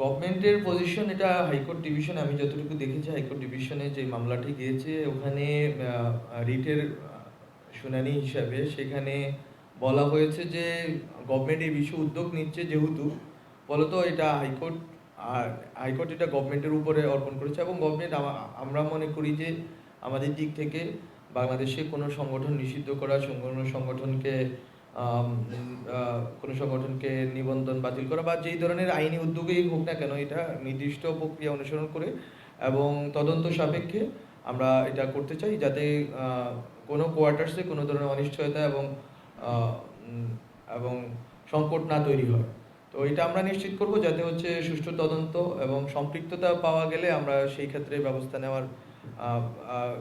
গভর্নমেন্টের পজিশন এটা high court division আমি যতটুকু দেখেছি, হাইকোর্ট ডিভিশনে যে মামলাটি গিয়েছে, ওখানে রিটের শুনানি হিসাবে সেখানে বলা হয়েছে যে গভর্নমেন্ট এই বিষয়ে উদ্যোগ নিচ্ছে যেহেতু, ফলত এটা হাইকোর্ট আর হাইকোর্ট এটা গভর্নমেন্টের উপরে অর্পণ করেছে এবং গভর্নমেন্ট আমরা মনে করি যে আমাদের দিক থেকে বাংলাদেশে কোনো সংগঠন নিষিদ্ধ করা কোনো সংগঠনকে কোনো সংগঠনকে নিবন্ধন বাতিল করা বা যেই ধরনের আইনি উদ্যোগেই হোক না কেন, এটা নির্দিষ্ট প্রক্রিয়া অনুসরণ করে এবং তদন্ত সাপেক্ষে আমরা এটা করতে চাই যাতে কোনো কোয়ার্টার্সে কোনো ধরনের অনিশ্চয়তা এবং এবং সংকট না তৈরি হয়। তো এটা আমরা নিশ্চিত করব যাতে হচ্ছে সুষ্ঠু তদন্ত এবং সম্পৃক্ততা পাওয়া গেলে আমরা সেই ক্ষেত্রে ব্যবস্থা নেওয়ার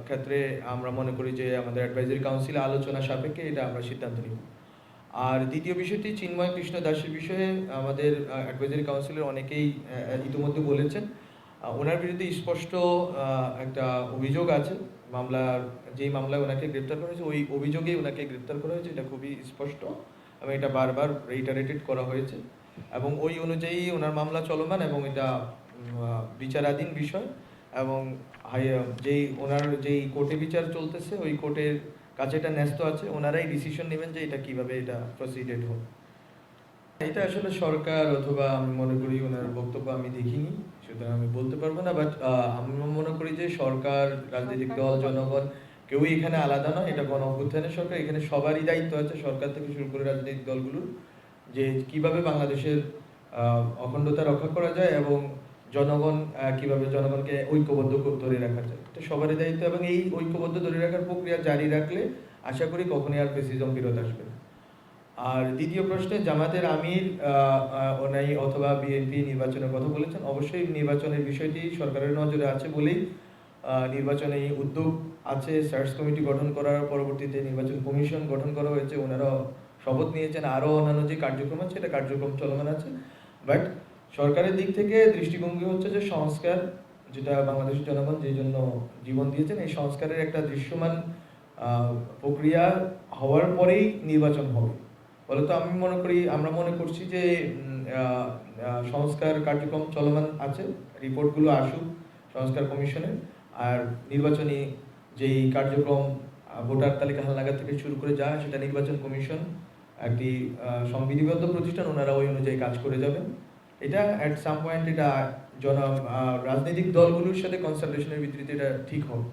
ক্ষেত্রে আমরা মনে করি যে আমাদের অ্যাডভাইজারি কাউন্সিল আলোচনা সাপেক্ষে এটা আমরা সিদ্ধান্ত নিব। আর দ্বিতীয় বিষয়টি চিন্ময় কৃষ্ণ দাসের বিষয়ে আমাদের অ্যাডভাইজারি কাউন্সিলের অনেকেই ইতিমধ্যে বলেছেন। ওনার বিরুদ্ধে স্পষ্ট একটা অভিযোগ আছে। মামলার, যেই মামলায় ওনাকে গ্রেপ্তার করা হয়েছে, ওই অভিযোগেই ওনাকে গ্রেপ্তার করা হয়েছে। এটা খুবই স্পষ্ট এবং এটা বারবার রিটারেটেড করা হয়েছে। এবং ওই অনুযায়ী ওনার মামলা চলমান এবং এটা বিচারাধীন বিষয়। এবং যেই ওনার, যেই কোর্টে বিচার চলতেছে, ওই কোর্টের কাছে এটা ন্যস্ত আছে ওনারাই ডিসিশন নেবেন যে এটা কীভাবে এটা প্রসিডেড হোক। এটা আসলে সরকার অথবা আমি মনে করি ওনার বক্তব্য আমি দেখিনি সুতরাং আমি বলতে পারব না বাট আমি মনে করি যে সরকার রাজনৈতিক দল জনগণ কেউই এখানে আলাদা নয় এটা গণ অভ্যুত্থানের সরকার এখানে সবারই দায়িত্ব আছে সরকার থেকে শুরু করে রাজনৈতিক দলগুলোর যে কীভাবে বাংলাদেশের অখণ্ডতা রক্ষা করা যায় এবং জনগণ কীভাবে জনগণকে ঐক্যবদ্ধ ধরে রাখা যায় তো সবারই দায়িত্ব এবং এই ঐক্যবদ্ধ ধরে রাখার প্রক্রিয়া জারি রাখলে আশা করি কখনই আর ফেসিজম ফেরত আসবে না। আর দ্বিতীয় প্রশ্নে, জামাতের আমির ওনাই অথবা বিএনপি নির্বাচনের কথা বলেছেন, অবশ্যই নির্বাচনের বিষয়টি সরকারের নজরে আছে বলেই নির্বাচনে এই উদ্যোগ আছে। সার্চ কমিটি গঠন করার পরবর্তীতে নির্বাচন কমিশন গঠন করা হয়েছে। ওনারা শপথ নিয়েছেন। আরও অন্যান্য যে কার্যক্রম আছে এটা কার্যক্রম চলমান আছে। বাট সরকারের দিক থেকে দৃষ্টিভঙ্গি হচ্ছে যে সংস্কার, যেটা বাংলাদেশের জনগণ যে জন্য জীবন দিয়েছেন, এই সংস্কারের একটা দৃশ্যমান প্রক্রিয়া হওয়ার পরেই নির্বাচন হবে। ফলত আমি মনে করি, আমরা মনে করছি যে সংস্কার কার্যক্রম চলমান আছে, রিপোর্টগুলো আসুক সংস্কার কমিশনের, আর নির্বাচনী যেই কার্যক্রম ভোটার তালিকা হালনাগাদ থেকে শুরু করে যা সেটা নির্বাচন কমিশন, একটি সংবিধিবদ্ধ প্রতিষ্ঠান, ওনারা ওই অনুযায়ী কাজ করে যাবেন। এটা অ্যাট সাম পয়েন্ট এটা জন রাজনৈতিক দলগুলোর সাথে কনসালটেশনের ভিত্তিতে এটা ঠিক হবে